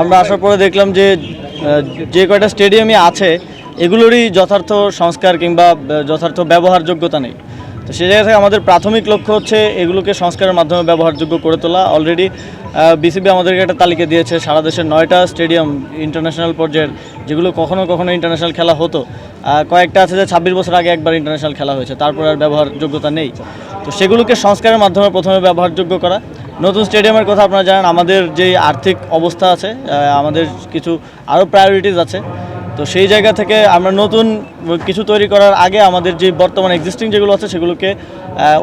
আমরা আসার পরে দেখলাম যে যে কয়টা স্টেডিয়ামই আছে, এগুলোরই যথার্থ সংস্কার কিংবা যথার্থ ব্যবহারযোগ্যতা নেই। তো সেই জায়গা থেকে আমাদের প্রাথমিক লক্ষ্য হচ্ছে এগুলোকে সংস্কারের মাধ্যমে ব্যবহারযোগ্য করে তোলা। অলরেডি বিসিবি আমাদেরকে একটা তালিকা দিয়েছে, সারা দেশের নয়টা স্টেডিয়াম ইন্টারন্যাশনাল পর্যায়ের, যেগুলো কখনো কখনো ইন্টারন্যাশনাল খেলা হতো। কয়েকটা আছে যে ছাব্বিশ বছর আগে একবার ইন্টারন্যাশনাল খেলা হয়েছে, তারপর আর ব্যবহারযোগ্যতা নেই। তো সেগুলোকে সংস্কারের মাধ্যমে প্রথমে ব্যবহারযোগ্য করা। নতুন স্টেডিয়ামের কথা আপনারা জানেন, আমাদের যে আর্থিক অবস্থা আছে আমাদের কিছু আরও প্রায়োরিটিস আছে। তো সেই জায়গা থেকে আমরা নতুন কিছু তৈরি করার আগে আমাদের যে বর্তমান এক্সিস্টিং যেগুলো আছে, সেগুলোকে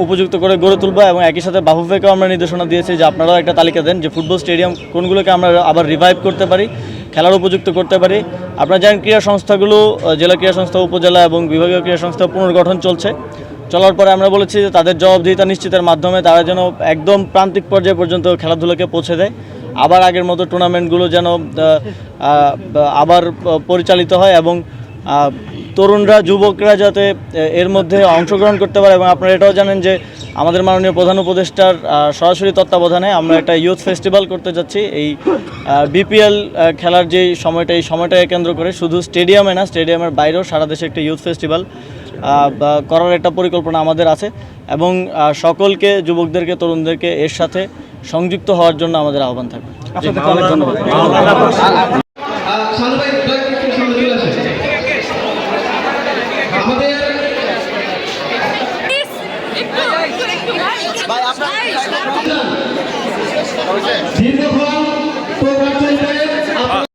উপযুক্ত করে গড়ে তুলবো এবং একই সাথে বাহুফেকেও আমরা নির্দেশনা দিয়েছি যে আপনারাও একটা তালিকা দেন যে ফুটবল স্টেডিয়াম কোনগুলোকে আমরা আবার রিভাইভ করতে পারি, খেলার উপযুক্ত করতে পারি। আপনারা জানেন ক্রীড়া সংস্থাগুলো জেলা ক্রীড়া সংস্থা, উপজেলা এবং বিভাগীয় ক্রীড়া সংস্থা পুনর্গঠন চলছে। চলার পরে আমরা বলেছি যে তাদের জবাবদিহিতা নিশ্চিতের মাধ্যমে তারা যেন একদম প্রান্তিক পর্যায় পর্যন্ত খেলাধুলাকে পৌঁছে দেয়। আবার আগের মতো টুর্নামেন্টগুলো যেন আবার পরিচালিত হয় এবং তরুণরা, যুবকরা যাতে এর মধ্যে অংশগ্রহণ করতে পারে এবং আপনারা এটাও জানেন যে আমাদের মাননীয় প্রধান উপদেষ্টার সরাসরি তত্ত্বাবধানে আমরা একটা ইউথ ফেস্টিভ্যাল করতে যাচ্ছি। এই বিপিএল খেলার যে সময়টা, এই সময়টাকে কেন্দ্র করে শুধু স্টেডিয়ামে না, স্টেডিয়ামের বাইরেও সারা দেশে একটা ইউথ ফেস্টিভ্যাল করার একটা পরিকল্পনা আমাদের আছে এবং সকলকে যুবকদেরকে তরুণদেরকে এর সাথে সংযুক্ত হওয়ার জন্য আমাদের আহ্বান থাকবে আপনাদেরকে